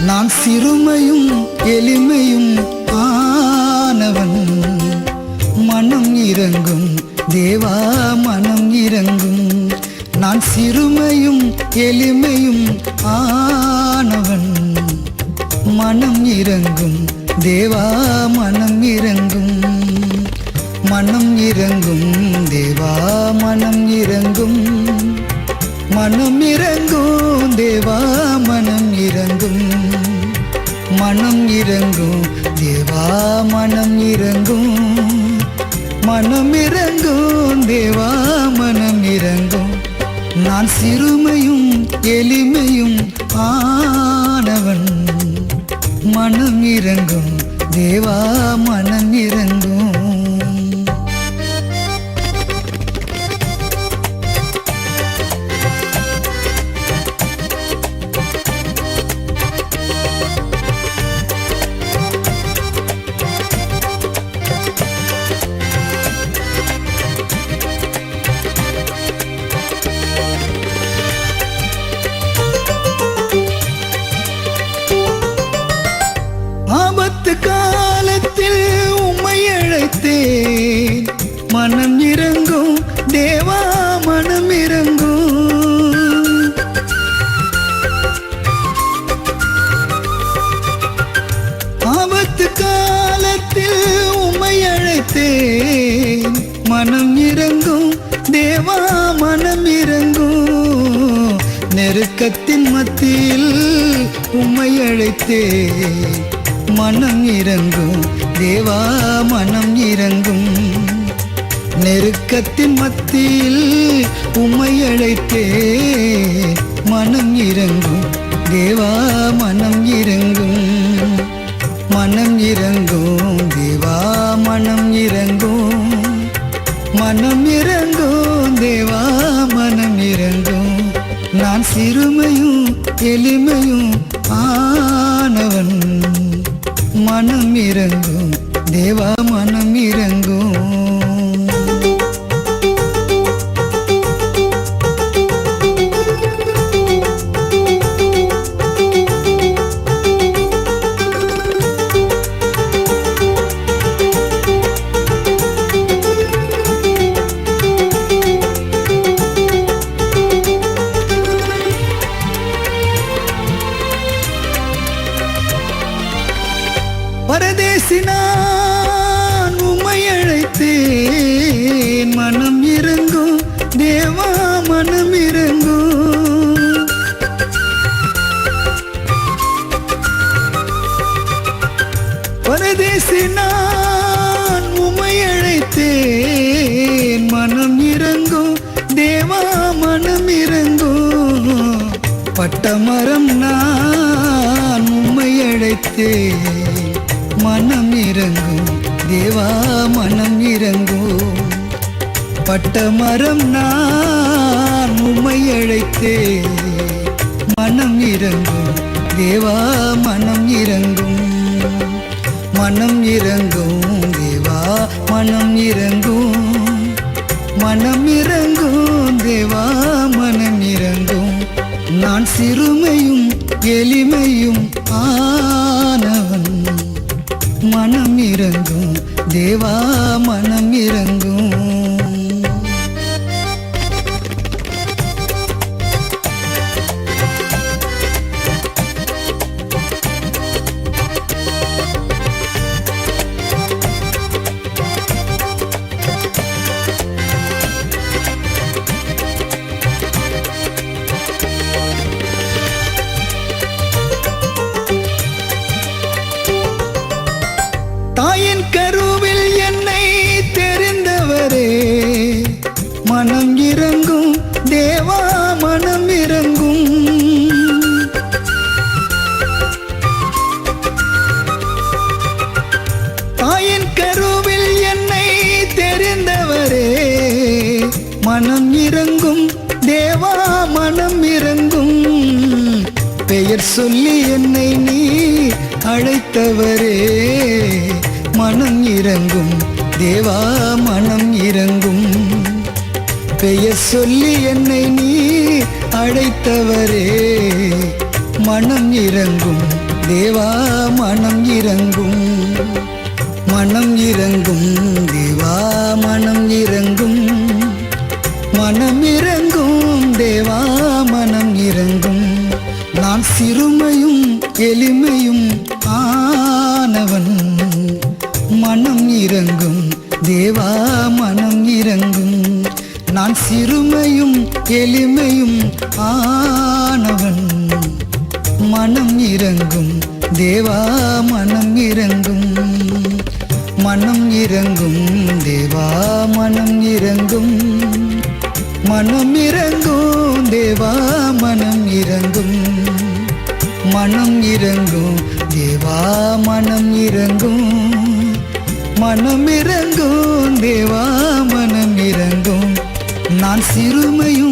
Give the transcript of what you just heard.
நான் சிறுமையும் எளிமையும் ஆனவன். மனம் இறங்கும் தேவா மனம் இறங்கும். நான் சிறுமையும் எளிமையும் ஆனவன். மனம் இறங்கும் தேவா மனம் இறங்கும். மனம் இறங்கும் தேவா மனம் இறங்கும். மனம் மனம் இறங்கும் தேவா மனம் இறங்கும் நான் சிறுமையும் எளிமையும் ஆனவன். மனம் இறங்கும் தேவா மனம் இறங்கும் மனம் இறங்கும். ஆபத்து காலத்தில் உம்மை அழைத்தேன். மனம் இறங்கும். தேவா மனம் இறங்கும். நெருக்கத்தின் மத்தியில் உம்மை அழைத்தேன். மனம் இறங்கும். தேவா மனம் இறங்கும். நெருக்கத்தின் மத்தியில் உம்மை அழைத்தே மனம் இறங்கும். தேவா மனம் இறங்கும். மனம் இறங்கும். தேவா மனம் இறங்கும். மனம் இறங்கும். தேவா மனம் இறங்கும். நான் சிறுமையும் எளிமையும் ஆனவன். மனம் இறங்கும். தேவா மனம் இறங்கும். பரதேசினான் உம்மை அழைத்தேன். மனம் இறங்கும் தேவா மனம் இறங்கும். பட்டமரம் நான் உம்மை அழைத்தேன். மனம் இறங்கும் தேவா மனம் இறங்கும். பட்ட மரம் நான் உம்மை அழைத்தேன். மனம் இறங்கும் தேவா மனம் இறங்கும். மனம் இறங்கும் தேவா மனம் இறங்கும். மனம் இறங்கும் தேவா மனம் இறங்கும். நான் சிறுமையும் எளிமையும் ஆனவன். மனம் இறங்கும் தேவா மனம் இறங்கும். பெயர் சொல்லி என்னை நீ அழைத்தவரே. மனம் இறங்கும் தேவா மனம் இறங்கும். பெயர் சொல்லி என்னை நீ அழைத்தவரே. மனம் இறங்கும் தேவா மனம் இறங்கும். மனம் இறங்கும் தேவா மனம் இறங்கும். மனம் இறங்கும் தேவா சிறுமையும் எளிமையும் ஆனவன். மனம் இறங்கும் தேவா மனம் இறங்கும். நான் சிறுமையும் எளிமையும் ஆனவன். மனம் இறங்கும் தேவா மனம் இறங்கும். மனம் இறங்கும் தேவா மனம் இறங்கும். மனம் இறங்கும் தேவா மனம் இறங்கும். மனம் இறங்கும். தேவா மனம் இறங்கும். மனம் இறங்கும். தேவா மனம் இறங்கும். நான் சிறுமையும்